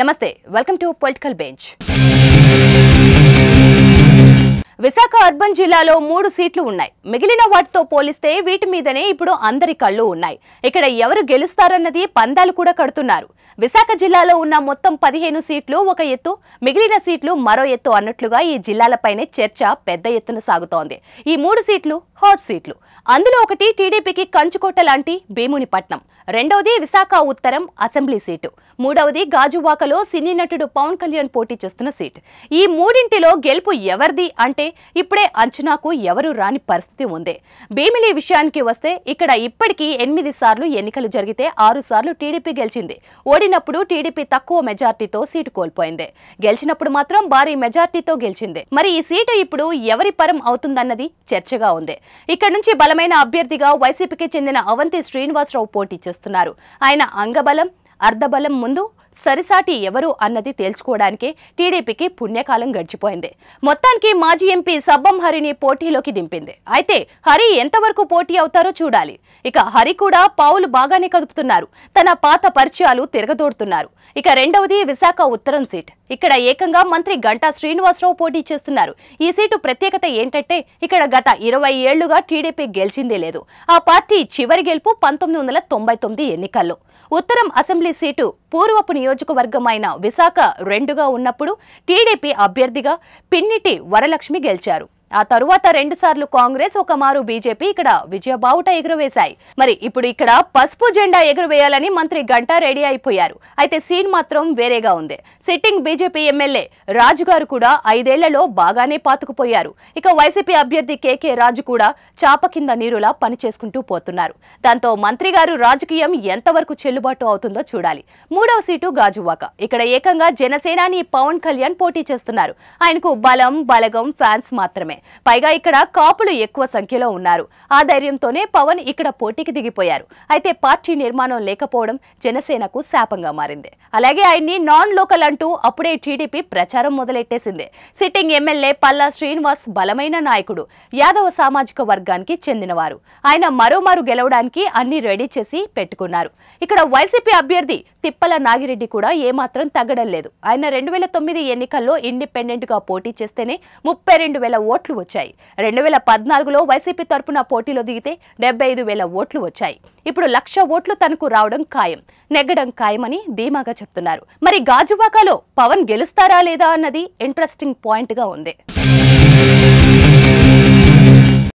నమస్తే welcome to political bench Visakha urban జిల్లాలో మూడు సీట్లు ఉన్నాయి. మిగిలిన వాటితో పోలిస్తే వీటి మీదనే ఇప్పుడు అందరి కళ్ళు ఉన్నాయి. ఇక్కడ ఎవరు గెలుస్తారన్నది పందాలు కూడా కడుతున్నారు. విశాఖ జిల్లాలో ఉన్న మొత్తం పదిహేను సీట్లు ఒక ఎత్తు మిగిలిన సీట్లు మరో ఎత్తు అన్నట్లుగా ఈ జిల్లాలపైనే చర్చ పెద్ద ఎత్తున సాగుతోంది. ఈ మూడు సీట్లు హాట్ సీట్లు. అందులో ఒకటి టీడీపీకి కంచుకోట లాంటి భీమునిపట్నం. రెండవది విశాఖ ఉత్తరం అసెంబ్లీ సీటు. మూడవది గాజువాకలో సినీ నటుడు పవన్ కళ్యాణ్ పోటీ చేస్తున్న సీట్. ఈ మూడింటిలో గెలుపు ఎవరిది అంటే ఇప్పుడే అంచనాకు ఎవరు రాని పరిస్థితి ఉంది. భీమిలి విషయానికి వస్తే ఇక్కడ ఇప్పటికీ ఎనిమిది సార్లు ఎన్నికలు జరిగితే ఆరు సార్లు టీడీపీ గెలిచింది. ఓడినప్పుడు టీడీపీ తక్కువ మెజార్టీతో సీటు కోల్పోయింది. గెలిచినప్పుడు మాత్రం భారీ మెజార్టీతో గెలిచింది. మరి ఈ సీటు ఇప్పుడు ఎవరి పరం అవుతుందన్నది చర్చగా ఉంది. ఇక్కడ నుంచి బలమైన అభ్యర్థిగా వైసీపీకి చెందిన అవంతి శ్రీనివాసరావు పోటీ చేస్తున్నారు. ఆయన అంగబలం అర్ధబలం ముందు సరిసాటి ఎవరు అన్నది తేల్చుకోవడానికే టీడీపీకి పుణ్యకాలం గడిచిపోయింది. మొత్తానికి మాజీ ఎంపీ సబ్బం హరిని పోటీలోకి దింపింది. అయితే హరి ఎంతవరకు పోటీ అవుతారో చూడాలి. ఇక హరి కూడా పావులు బాగానే కదుపుతున్నారు. తన పాత పరిచయాలు తిరగదోడుతున్నారు. ఇక రెండవది విశాఖ ఉత్తరం సీట్. ఇక్కడ ఏకంగా మంత్రి గంటా శ్రీనివాసరావు పోటీ చేస్తున్నారు. ఈ సీటు ప్రత్యేకత ఏంటంటే ఇక్కడ గత ఇరవై ఏళ్ళుగా టీడీపీ గెలిచిందే లేదు. ఆ పార్టీ చివరి గెలుపు పంతొమ్మిది వందల తొంభై తొమ్మిది ఎన్నికల్లో. ఉత్తరం అసెంబ్లీ సీటు పూర్వపు నియోజకవర్గం అయిన విశాఖ రెండుగా ఉన్నప్పుడు టీడీపీ అభ్యర్థిగా పిన్నిటి వరలక్ష్మి గెలిచారు. ఆ తరువాత రెండు సార్లు కాంగ్రెస్ ఒక మారు బీజేపీ ఇక్కడ విజయబావుట ఎగురవేశాయి. మరి ఇప్పుడు ఇక్కడ పసుపు జెండా ఎగురవేయాలని మంత్రి గంటా రెడీ అయిపోయారు. అయితే సీన్ మాత్రం వేరేగా ఉంది. సిట్టింగ్ బీజేపీ ఎమ్మెల్యే రాజు గారు కూడా ఐదేళ్ళలో బాగానే పాతుకుపోయారు. ఇక వైసీపీ అభ్యర్థి కేకే రాజు కూడా చాప కింద నీరులా పనిచేసుకుంటూ పోతున్నారు. దాంతో మంత్రి గారు రాజకీయం ఎంతవరకు చెల్లుబాటు అవుతుందో చూడాలి. మూడవ సీటు గాజువాక. ఇక్కడ ఏకంగా జనసేనాని పవన్ కళ్యాణ్ పోటీ చేస్తున్నారు. ఆయనకు బలం బలగం ఫ్యాన్స్ మాత్రమే. పైగా ఇక్కడ కాపులు ఎక్కువ సంఖ్యలో ఉన్నారు. ఆ ధైర్యంతోనే పవన్ ఇక్కడ పోటీకి దిగిపోయారు. అయితే పార్టీ నిర్మాణం లేకపోవడం జనసేనకు శాపంగా మారింది. అలాగే ఆయన్ని నాన్ లోకల్ అంటూ అప్పుడే టీడీపీ ప్రచారం మొదలెట్టేసింది. సిట్టింగ్ ఎమ్మెల్యే పల్లా శ్రీనివాస్ బలమైన నాయకుడు యాదవ సామాజిక వర్గానికి చెందినవారు. ఆయన మరోమారు గెలవడానికి అన్ని రెడీ చేసి పెట్టుకున్నారు. ఇక్కడ వైసీపీ అభ్యర్థి తిప్పల నాగిరెడ్డి కూడా ఏమాత్రం తగ్గడం లేదు. ఆయన రెండు వేల తొమ్మిది ఎన్నికల్లో ఇండిపెండెంట్గా పోటీ చేస్తేనే ముప్పై రెండు వేల ఓట్లు వచ్చాయి. రెండు వేల పద్నాలుగులో వైసీపీ తరపున పోటీలో దిగితే డెబ్బై ఐదు వేల ఓట్లు వచ్చాయి. ఇప్పుడు లక్ష ఓట్లు తనకు రావడం ఖాయం. నెగ్గడం ఖాయమని ధీమాగా చెప్తున్నారు. మరి గాజువాకలో పవన్ గెలుస్తారా లేదా అన్నది ఇంట్రెస్టింగ్ పాయింట్గా ఉంది.